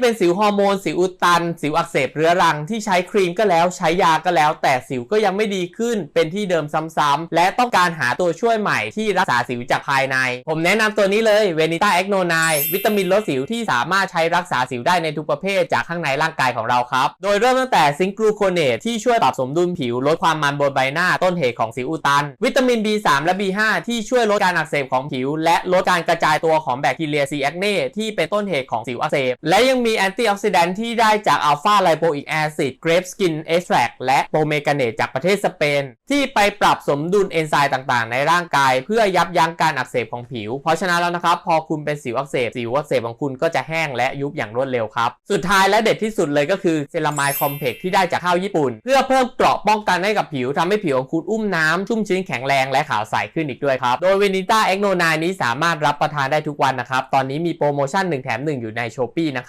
เป็นสิวฮอร์โมน สิวอุดตัน สิวอักเสบเรื้อรังที่ใช้ครีมก็แล้วใช้ยาก็แล้ว แต่สิวก็ยังไม่ดีขึ้นเป็นที่เดิมซ้ำๆและต้องการหาตัวช่วยใหม่ที่รักษาสิวจากภายใน ผมแนะนำตัวนี้เลยเวนิต้าแอคโนไนวิตามินลดสิวที่สามารถใช้รักษาสิวได้ในทุกประเภทจากข้างในร่างกายของเราครับ โดยเริ่มตั้งแต่ซิงค์กลูโคเนตที่ช่วยปรับสมดุลผิวลดความมันบนใบหน้าต้นเหตุของสิวอุดตัน วิตามิน B3 และ B5 ที่ช่วยลดการอักเสบของผิว และลดการกระจายตัวของแบคทีเรียซีแอคเนที่เป็นต้นเหตุของสิวอักเสบและยังมีีแอนตี้ออกซิแดนท์ที่ได้จากอัลฟาไลโปอิกแอซิดเกรปสกินเอ็กแทรและโปเมกาเนตจากประเทศสเปน ที่ไปปรับสมดุลเอนไซม์ต่างๆ ในร่างกาย เพื่อยับยั้งการอักเสบของผิว เพราะฉะนั้นแล้วนะครับ พอคุณเป็นสิวอักเสบสิวอักเสบของคุณก็จะแห้งและยุบอย่างรวดเร็วครับ สุดท้ายและเด็ดที่สุดเลยก็คือเซรามายคอมเพล็กที่ได้จากข้าวญี่ปุ่น เพื่อเพิ่มเกราะป้องกันให้กับผิวทำให้ผิวของคุณอุ้มน้ำชุ่มชื้นแข็งแรงและขาวใสขึ้นอีกด้วยครับโดยเวนิต้าเอ็กโนนนี้สามารถรับประทานได้ทุกวันนะครับตอนนี้มีโปรโมชั่น1แถม1อยู่ในช้อปปีนะครับ